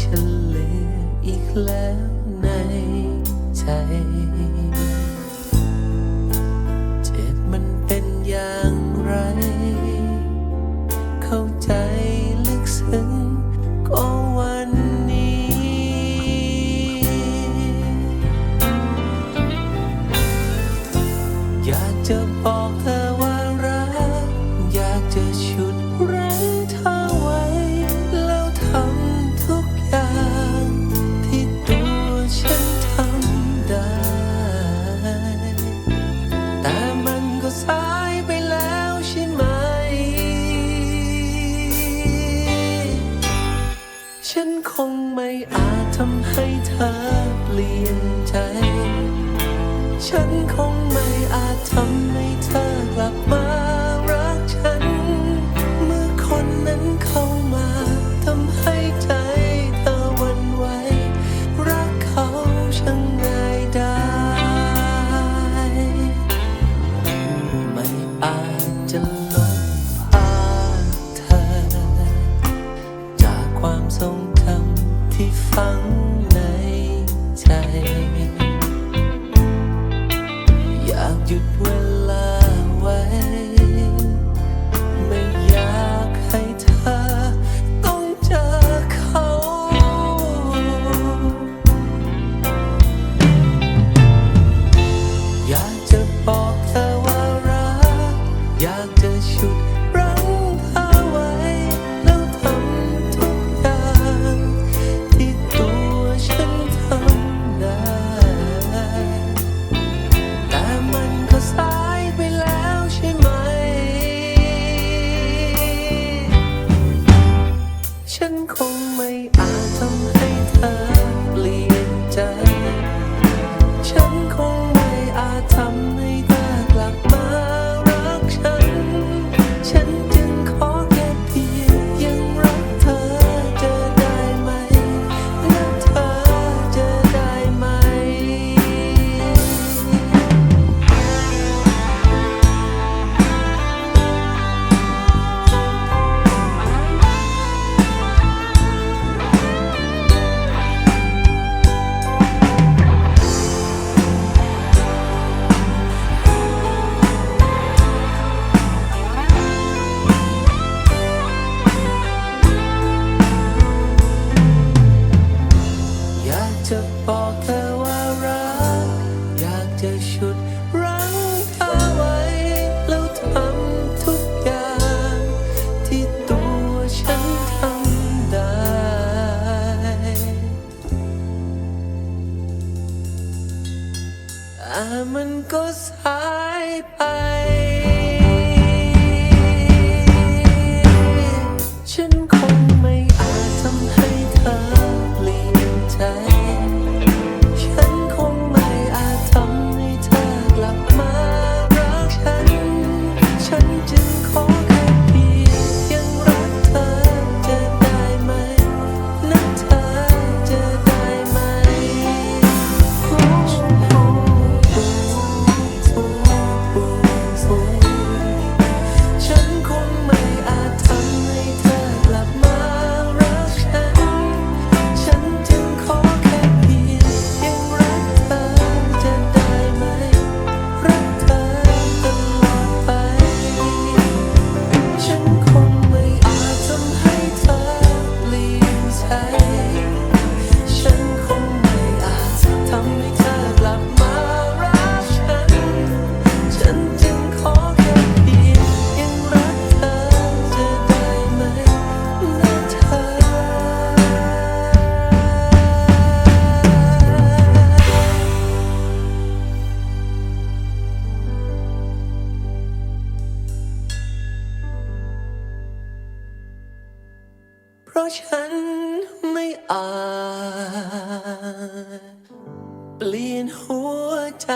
ฉันเหลืออีกแล้วในใจ เจ็บมันเป็นอย่างไร เข้าใจลึกซึ้งก็วันนี้ อยากจะบอกเธอว่ารัก อยากจะชุดรั้เธอไว้ แล้วทำ ธอเปลี่ยนใจ ฉันคงไม่อาจทำให้เธอกลับมารักฉัน เมื่อคนนั้นเข้ามาทำให้ใจเธอวันไหว รักเขาช่างง่ายได้ ไม่อาจจะลบพาเธอ จากความทรงจำที่ฝัง จะชุด ฉุดรั้งเธอไว้ แล้วทำทุกอย่าง ที่ตัวฉันทำได้ อ่มันก็สายไปะฉันไม่อาจเปลี่ยนหัวใจ